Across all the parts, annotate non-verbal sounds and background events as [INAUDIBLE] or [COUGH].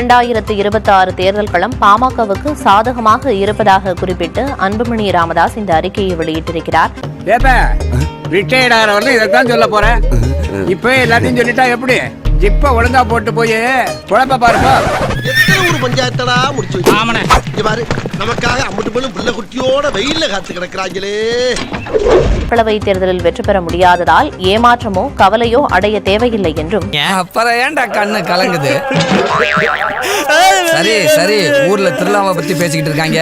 இரண்டாயிரத்து இருபத்தி ஆறு தேர்தல் களம் பாமகவுக்கு சாதகமாக இருப்பதாக குறிப்பிட்டு அன்புமணி ராமதாஸ் இந்த அறிக்கையை வெளியிட்டிருக்கிறார். ரிட்டையர்ட் இதைத்தான் சொல்ல போறேன் இப்பவே எல்லாத்தையும் சொல்லிட்டா எப்படி? ஜிப்ப ஒழுங்கா போட்டு போய் குழப்ப பாருங்க. பஞ்சாயத்தடா முடிச்சு வச்சு. ஆமாண்ணே. இங்க பாரு நமக்காக அம்பட்டு பிள்ளை குட்டியோட வெயில்ல காத்து கிடக்குறாங்களே. மக்களவைத் தேர்தலில் வெற்றி பெற முடியாததால் ஏமாற்றமோ கவலையோ அடைய தேவையில்லை என்றும். அப்புறம் ஏன்டா கண்ணு கலங்குது? சரி சரி ஊர்ல திருவிழாவை பத்தி பேசிக்கிட்டு இருக்காங்க.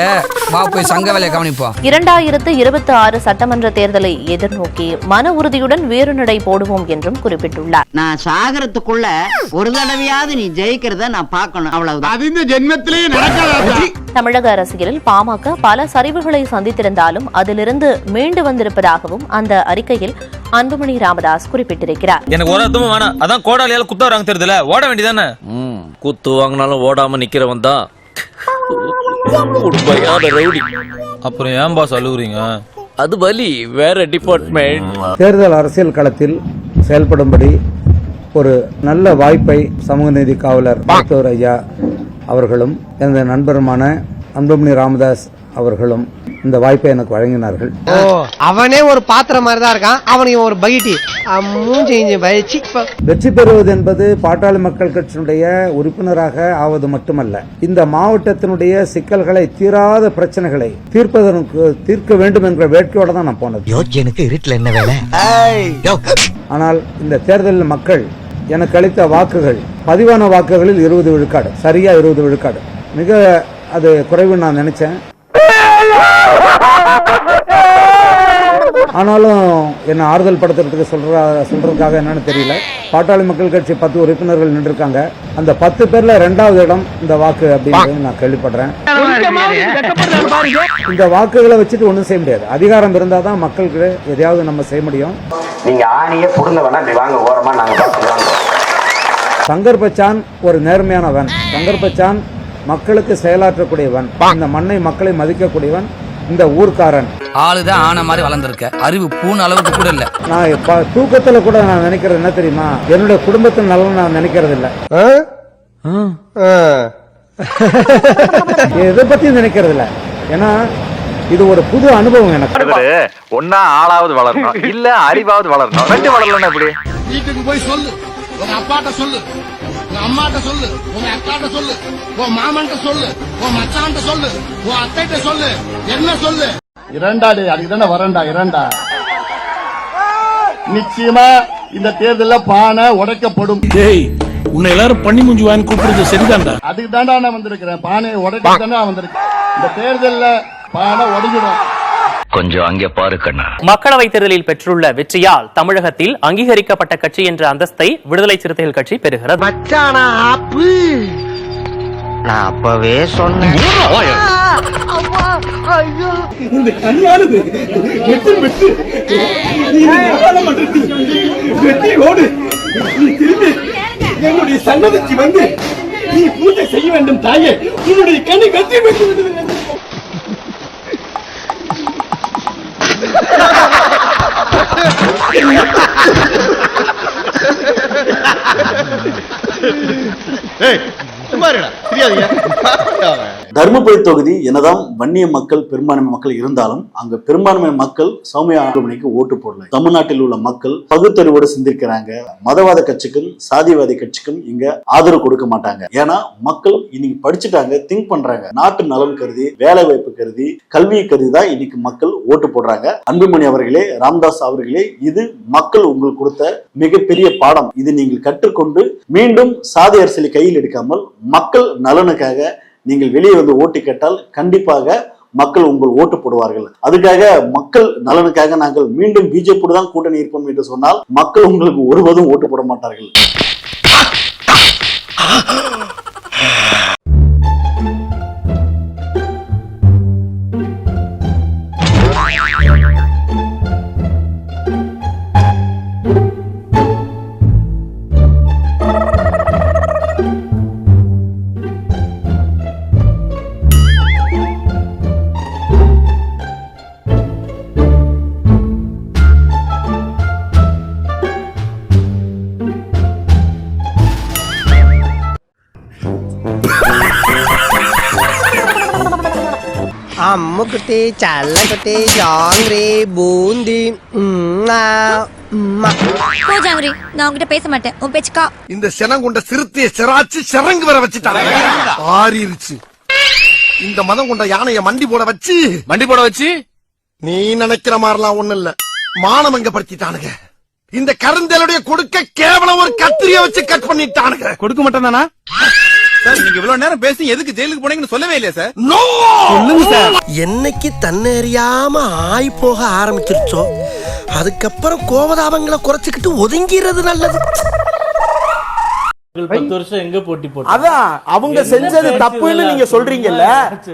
வா போய் சங்க வேலையை கவனிப்போம். இரண்டாயிரத்து இருபத்தி ஆறு சட்டமன்ற தேர்தலை எதிர்நோக்கி மன உறுதியுடன் வீறுநடை போடுவோம் என்றும் குறிப்பிட்டுள்ளார். நான் சாகரத்துக்குள்ள ஒரு தடவையாவது நீ ஜெயிக்கிறத நான் பார்க்கணும். அவ்வளவுதான். ஜென்மத்திலேயே நடக்காத தமிழக அரசியலில் பாமக பல சரிவுகளை சந்தித்திருந்தாலும் அதிலிருந்து மீண்டு வந்திருப்பதாகவும் அந்த அறிக்கையில் அன்புமணி ராமதாஸ் குறிப்பிட்டிருக்கிறார். எனக்கு ஒரு அர்த்தமும் வேணாம். அதான் கோடாலியால குத்த வராங்க தெரியுதுல. ஓட வேண்டியதானே குத்து வாங்கினாலும் ஓடாம நிக்கிறவன் தான். அப்புறம் ஏன் பாஸ் அழுகுறீங்க அது வலி வேற டிபார்ட்மெண்ட் தேர்தல் அரசியல் களத்தில் செயல்படும்படி ஒரு நல்ல வாய்ப்பை சமூக நீதி காவலர் மருத்துவர் ஐயா அவர்களும் எனது நண்பருமான அன்புமணி ராமதாஸ் அவர்களும் இந்த வாய்ப்பை எனக்கு வழங்கினார்கள். ஓ அவனே ஒரு பாத்திரம் மாதிரி தான் இருக்கான். அவனுக்கு ஒரு பகிட்டி. மூஞ்சி வெற்றி பெறுவது என்பது பாட்டாளி மக்கள் கட்சியினுடைய உறுப்பினராக ஆவது மட்டுமல்ல. இந்த மாவட்டத்தினுடைய சிக்கல்களை தீராத பிரச்சனைகளை தீர்ப்பதற்கு தீர்க்க வேண்டும் என்ற வேட்கையோட தான் நான் போனது. இருட்டுல என்ன வேலை? ஆனால் இந்த தேர்தலில் மக்கள் எனக்கு அளித்த வாக்குகள் பதிவான வாக்குகளில் இருபது விழுக்காடு சரியா இருபது விழுக்காடு. மிக அது குறைவு நான் நினைச்சேன். ஆனாலும் என்ன ஆறுதல் படுத்துறதுக்கு சொல்ற சொல்றதுக்காக என்னன்னு தெரியல. பாட்டாளி மக்கள் கட்சி பத்து உறுப்பினர்கள் நின்றுருக்காங்க. அந்த பத்து பேர்ல ரெண்டாவது இடம் இந்த வாக்கு அப்படின்னு நான் கேள்விப்படுறேன். இந்த வாக்குகளை வச்சுட்டு ஒன்றும் செய்ய முடியாது. அதிகாரம் இருந்தால் தான் மக்களுக்கு எதையாவது நம்ம செய்ய முடியும். நீங்க ஆணியே புரிந்தவனா இப்படி வாங்க ஓரமா நாங்க சங்கர் பச்சான் ஒரு நேர்மையானவன். சங்கர் பச்சான் மக்களுக்கு செயலாற்றக்கூடியவன். இந்த மண்ணை மக்களை மதிக்கக்கூடியவன் இந்த ஊர்க்காரன். ஆளுதான் ஆன மாதிரி வளர்ந்துருக்க. அறிவு பூன அளவுக்கு கூட இல்ல. நான் இப்ப தூக்கத்துல கூட நான் நினைக்கிறது என்ன தெரியுமா? என்னுடைய குடும்பத்தின் நலன் நான் நினைக்கிறது இல்ல எதை பத்தியும் நினைக்கிறது இல்ல ஏன்னா இது ஒரு புது அனுபவம் எனக்கு. ஒன்னா ஆளாவது வளரணும். இல்ல அறிவாவது வளரணும். ரெண்டு வளரலன்னா எப்படி? வீட்டுக்கு போய் சொல்லு. உங்க அப்பாட்ட சொல்லு. உங்க அம்மாட்ட சொல்லு. உங்க அக்காட்ட சொல்லு. உன் மாமன்ட்ட சொல்லு. உன் மச்சான்ட்ட சொல்லு. உன் அத்தைட்ட சொல்லு. என்ன சொல்லு? இரண்டா டே அதுக்கு தானே வரண்டா இரண்டா. நிச்சயமா இந்த தேர்தல்ல பானை உடைக்கப்படும். டேய் உன்னை எல்லாரும் பண்ணி முஞ்சு வாங்கி கூப்பிடுறது சரிதான்டா. அதுக்கு தாண்டா நான் வந்திருக்கிறேன். பானையை உடைக்க தானே நான் வந்திருக்கேன். இந்த தேர்தல்ல பானை உடைஞ்சிடும். கொஞ்சம் அங்க பாரு கண்ணா. மக்களவைத் தேர்தலில் பெற்றுள்ள வெற்றியால் தமிழகத்தில் அங்கீகரிக்கப்பட்ட கட்சி என்ற அந்தஸ்தை விடுதலை சிறுத்தைகள் கட்சி பெறுகிறது. மச்சானா ஆப்பு? நான் அப்பவே சொன்னேன். என்னுடைய சன்னதிக்கு வந்து நீ பூஜை செய்ய வேண்டும் தாயே. உன்னுடைய கனி வெற்றி பெற்று ஏய் சும்மா இருக்கடா தெரியாதுங்க [LAUGHS] தருமபுரி தொகுதி என்னதான் வன்னிய மக்கள் பெரும்பான்மை மக்கள் இருந்தாலும் அங்க பெரும்பான்மை மக்கள் சௌமியா ஆண்டவனுக்கு ஓட்டு போடல. தமிழ்நாட்டில் உள்ள மக்கள் பகுத்தறிவோடு சிந்திக்கிறாங்க மதவாத கட்சிக்கும் சாதிவாதி கட்சிக்கும் இங்க ஆதரவு கொடுக்க மாட்டாங்க. ஏன்னா மக்கள் இன்னைக்கு படிச்சுட்டாங்க திங்க் பண்றாங்க. நாட்டு நலன் கருதி வேலை வாய்ப்பு கருதி கல்வியை கருதி தான் இன்னைக்கு மக்கள் ஓட்டு போடுறாங்க. அன்புமணி அவர்களே ராம்தாஸ் அவர்களே இது மக்கள் உங்களுக்கு கொடுத்த மிகப்பெரிய பாடம். இது நீங்கள் கற்றுக்கொண்டு மீண்டும் சாதி அரசியலை கையில் எடுக்காமல் மக்கள் நலனுக்காக நீங்கள் வெளியே வந்து ஓட்டு கேட்டால் கண்டிப்பாக மக்கள் உங்கள் ஓட்டு போடுவார்கள். அதுக்காக மக்கள் நலனுக்காக நாங்கள் மீண்டும் பிஜேபி தான் கூட்டணி இருப்போம் என்று சொன்னால் மக்கள் உங்களுக்கு ஒருபோதும் ஓட்டு போட மாட்டார்கள். அம்முக்குட்டி சல்லக்குட்டி ஜாங்கிரி பூந்தி. போ ஜாங்கிரி நான் உன்கிட்ட பேச மாட்டேன் உன் பேச்சுக்கா இந்த சினம் கொண்ட சிறுத்தைய சிராச்சு சிறங்கு வர வச்சுட்டாங்க. ஆறிருச்சு. இந்த மதம் கொண்ட யானைய மண்டி போட வச்சு. வண்டி போட வச்சு? நீ நினைக்கிற மாதிரிலாம் ஒண்ணு இல்ல. மானமங்க படுத்திட்டானுங்க இந்த கருந்தலுடைய கொடுக்க கேவலம் ஒரு கத்திரிய வச்சு கட் பண்ணிட்டானுங்க. கொடுக்க மாட்டேன் தானா? சார் நீங்க இவ்வளவு நேரம் பேசி எதுக்கு ஜெயிலுக்கு போனீங்கன்னு சொல்லவே இல்லையா சார்? நோ சொல்லுங்க சார். என்னைக்கு தன்னறியாம ஆய் போக ஆரம்பிச்சிருச்சோ அதுக்கப்புறம் கோபதாபங்களை குறைச்சுக்கிட்டு ஒதுங்கிறது நல்லது. பத்து வருஷம் எங்க போட்டி போட்டு அதான் அவங்க செஞ்சது தப்புன்னு நீங்க சொல்றீங்கல்ல?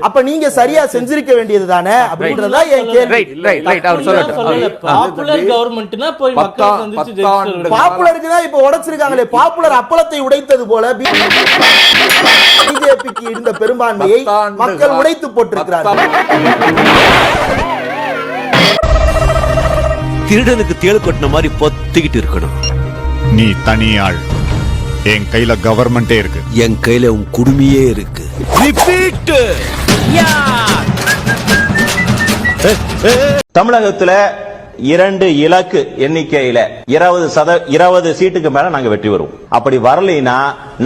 அப்ப நீங்க சரியா செஞ்சிருக்க வேண்டியது தானே? அப்படின்றதா என் கேள்வி. பாப்புலர் கவர்மெண்ட்னா போய் மக்கள் சந்திச்சு பாப்புலருக்கு தான் இப்ப உடைச்சிருக்காங்களே. பாப்புலர் அப்பளத்தை உடைத்தது போல பிஜேபிக்கு இருந்த பெரும்பான்மையை மக்கள் உடைத்து போட்டிருக்கிறார்கள். திருடனுக்கு தேள் கொட்டின மாதிரி பொத்திக்கிட்டு இருக்கணும். நீ தனியாள். என் கையில கவர்மெண்டே இருக்கு. என் கையில உன் குடுமியே இருக்கு. தமிழகத்துல இரண்டு இலக்கு எண்ணிக்கையில இருபது சத இருபது சீட்டுக்கு மேல நாங்க வெற்றி வருவோம் அப்படி வரலைன்னா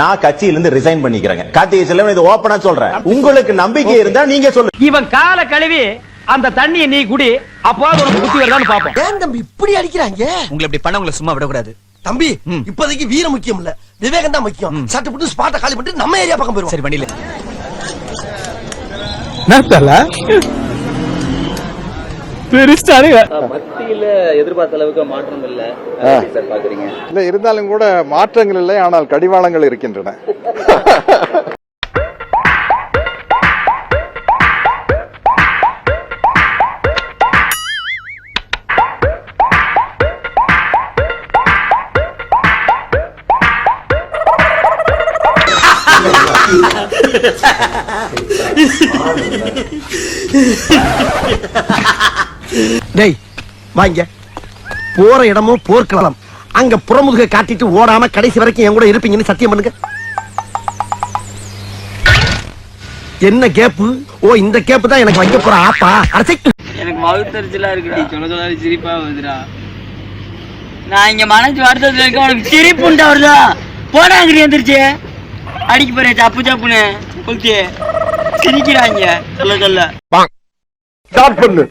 நான் கட்சியில இருந்து ரிசைன் பண்ணிக்கிறேங்க. கார்த்திகை செல்வன் இது ஓப்பனா சொல்றேன். உங்களுக்கு நம்பிக்கை இருந்தா நீங்க சொல்லுங்க இவன் கால கழுவி அந்த தண்ணியை நீ குடி அப்போ உனக்கு புத்தி வருதான்னு பாப்போம் ஏன் தம்பி இப்படி அடிக்கிறாங்க? உங்களை இப்படி பண்ண உங்களை சும்மா விடக்கூடாது. தம்பி இப்போதைக்கு வீரம் முக்கியம் இல்ல விவேகம் தான் முக்கியம் சட்டு புட்டு ஸ்பாட்டை காலி பண்ணிட்டு நம்ம ஏரியா பக்கம் போயிருவோம் சரி வண்டியில. மத்தியில எதிர்பார்த்த அளவுக்கு மாற்றம் இல்ல. சார் பாக்குறீங்க? இல்ல இருந்தாலும் கூட மாற்றங்கள் இல்லை ஆனால் கடிவாளங்கள் இருக்கின்றன. [LAUGHS] டேய் வாங்க. போற இடமும் போர்க்களம். அங்க புறமுதுக காட்டிட்டு ஓடாம கடைசி வரைக்கும் என் கூட இருப்பீங்கன்னு சத்தியம் பண்ணுங்க. என்ன கேப்பு? ஓ இந்த கேப்பு தான் எனக்கு வைக்க போற ஆப்பா. அரசை எனக்கு மவுத்தரிச்சலா இருக்குடி சொல்ல சொல்ல சிரிப்பா வருதுடா. நான் இங்க மனசு வருத்தத்துல இருக்க உனக்கு சிரிப்புண்டா வருதா? போடாங்கடி எந்திரிச்சு. அடிக்க போறேன் சப்பு சப்புன்னு கொளுத்தி சிரிக்கிறாங்க. சொல்ல சொல்ல. ஸ்டார்ட் பண்ணு.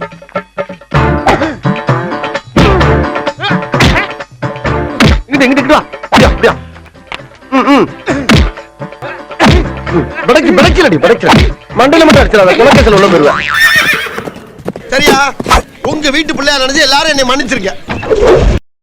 இங்கிட்டு இங்கிட்டு வா. அப்படியா ம், ம். பிடைக்கு பிடைக்கலடி பிடைக்கல மண்டல மட்டும் அடிச்சிடாத குலக்கத்தில் உள்ள போயிருவேன். சரியா? உங்க வீட்டு பிள்ளையா நினைச்சு எல்லாரும் என்னை மன்னிச்சிருக்க